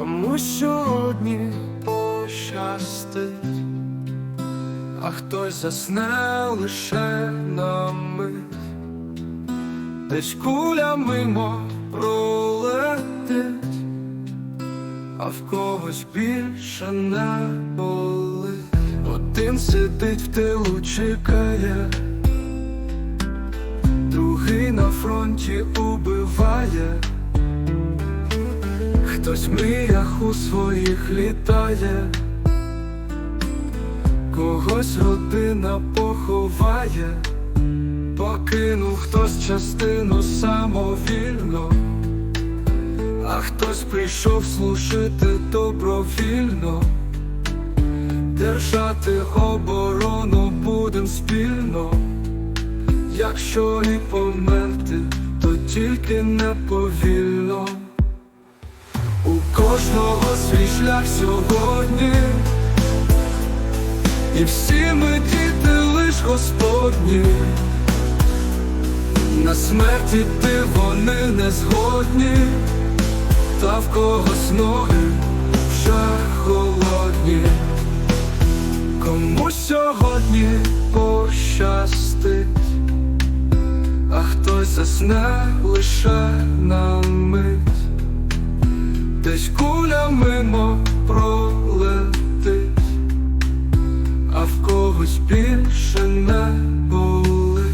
Кому сьогодні пощастить, а хтось засне лише на мить, десь куля мимо пролетить, а в когось більше не болить. Один сидить в тилу, чекає, другий на фронті убиває. Хтось в мріях у своїх літає, когось родина поховає, покинув хтось частину самовільно, а хтось прийшов служити добровільно, держати оборону будем спільно, якщо і померти, то тільки не повільно. У кожного свій шлях сьогодні, і всі ми діти лиш Господні, на смерть іти вони не згодні, та в когось ноги вже холодні, кому сьогодні пощастить, а хтось засне лише на мить. Більше не болить.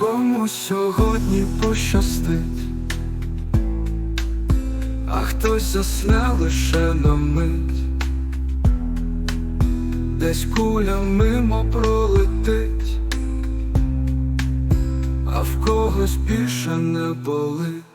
Кому сьогодні пощастить, а хтось засне лише на мить, десь куля мимо пролетить, а в когось більше не болить.